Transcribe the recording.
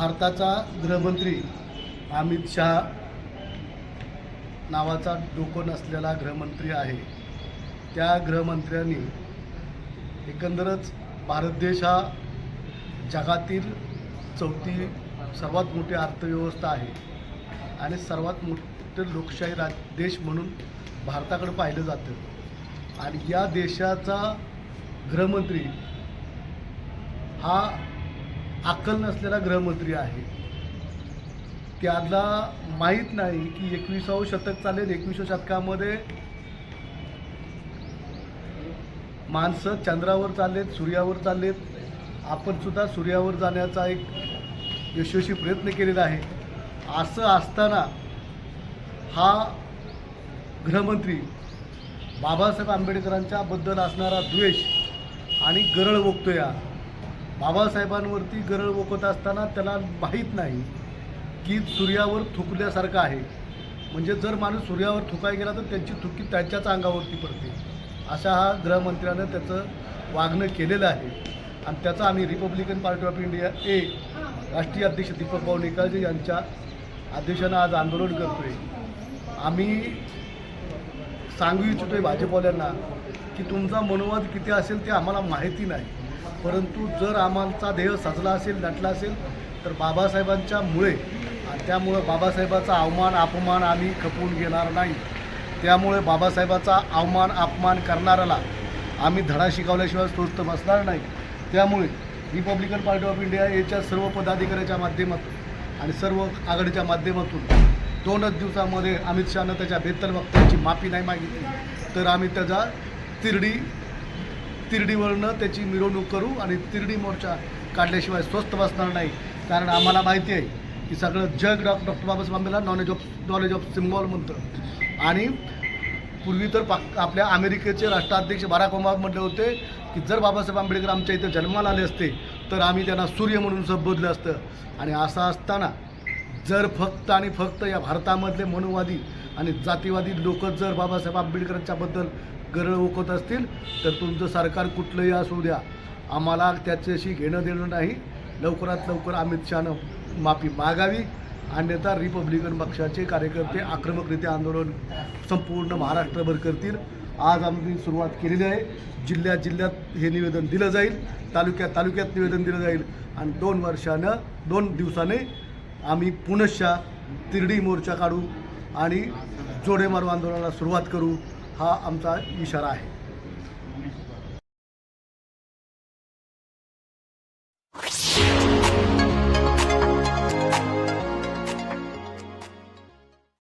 भारताचा गृहमंत्री अमित शहा नावाचा डोकं नसलेला गृहमंत्री आहे. त्या गृहमंत्र्यांनी एकंदरच भारत देश हा जगातील चौथी सर्वात मोठी अर्थव्यवस्था आहे. आणि सर्वात मोठे लोकशाही राज देश म्हणून भारताकडे पाहिलं जातं. आणि या देशाचा गृहमंत्री हा अक्कल नसलेला गृहमंत्री आहे. त्याला माहीत नाही की एकविसावं शतक चालेल. एकविसाव्या शतकामध्ये माणसं चंद्रावर चाललेत सूर्यावर चाललेत. आपण सुद्धा सूर्यावर जाण्याचा एक यशस्वी प्रयत्न केलेला आहे. असं असताना हा गृहमंत्री बाबासाहेब आंबेडकरांच्याबद्दल असणारा द्वेष आणि गरळ ओकतो या बाबासाहेबांवरती गरळ ओकत असताना त्याला माहीत नाही की सूर्यावर थुकल्यासारखं आहे. म्हणजे जर माणूस सूर्यावर थुकाय गेला तर त्यांची थुकी त्याच्याच अंगावरती पडते. अशा हा गृहमंत्र्यानं त्याचं वागणं केलेलं आहे. आणि त्याचा आम्ही Republican party of India A राष्ट्रीय अध्यक्ष दीपक भाऊ निकाळजे यांच्या अध्यक्षानं आज आंदोलन करतो आहे आम्ही सांगू इच्छितो आहे भाजपवाल्यांना की तुमचा मनोवाद किती असेल ते आम्हाला माहिती नाही. परंतु जर आम्हाला ध्येय सजला असेल नटला असेल तर बाबासाहेबांच्या मुळे आणि त्यामुळं बाबासाहेबाचा अवमान अपमान आम्ही खपवून घेणार नाही. त्यामुळे बाबासाहेबाचा अवमान अपमान करणाऱ्याला आम्ही धडा शिकवल्याशिवाय स्वस्त बसणार नाही. त्यामुळे रिपब्लिकन पार्टी ऑफ इंडिया याच्या सर्व पदाधिकाऱ्याच्या माध्यमातून आणि सर्व आघाडीच्या माध्यमातून दोनच दिवसामध्ये अमित शहानं त्याच्या बेतल वक्त्यांची माफी नाही मागितली. तर आम्ही त्याचा तिरडी तिरडीवरनं त्याची मिरवणूक करू आणि तिरडी मोर्चा काढल्याशिवाय स्वस्त बसणार नाही. कारण आम्हाला माहिती आहे की सगळं जग Dr. Doctor Babasaheb Ambedkar knowledge of knowledge of symbol म्हणतं. आणि पूर्वी तर पाक आपल्या अमेरिकेचे राष्ट्राध्यक्ष बराक ओबामा म्हटले होते की जर बाबासाहेब आंबेडकर आमच्या इथे जन्माला आले असते तर आम्ही त्यांना सूर्य म्हणून संबोधलं असतं. आणि असं असताना जर फक्त आणि फक्त या भारतामधले मनोवादी आणि जातीवादी लोक जर बाबासाहेब आंबेडकरांच्याबद्दल गरळ ओकत असतील तर तुमचं सरकार कुठलंही असू द्या. आम्हाला त्याच्याशी घेणं देणं नाही. लवकरात लवकर अमित शहानं माफी मागावी. अन्यथा रिपब्लिकन पक्षाचे कार्यकर्ते आक्रमकरित्या आंदोलन संपूर्ण महाराष्ट्रभर करतील. आज आम्ही सुरुवात केलेली आहे. जिल्ह्यात जिल्ह्यात हे निवेदन दिलं जाईल. तालुक्यात तालुक्यात निवेदन दिलं जाईल. आणि दोन वर्षानं दोन दिवसाने आम्ही पुनश्च तिरडी मोर्चा काढू. आणि जोडेमारू आंदोलनाला सुरुवात करू हा आमचा इशारा आहे.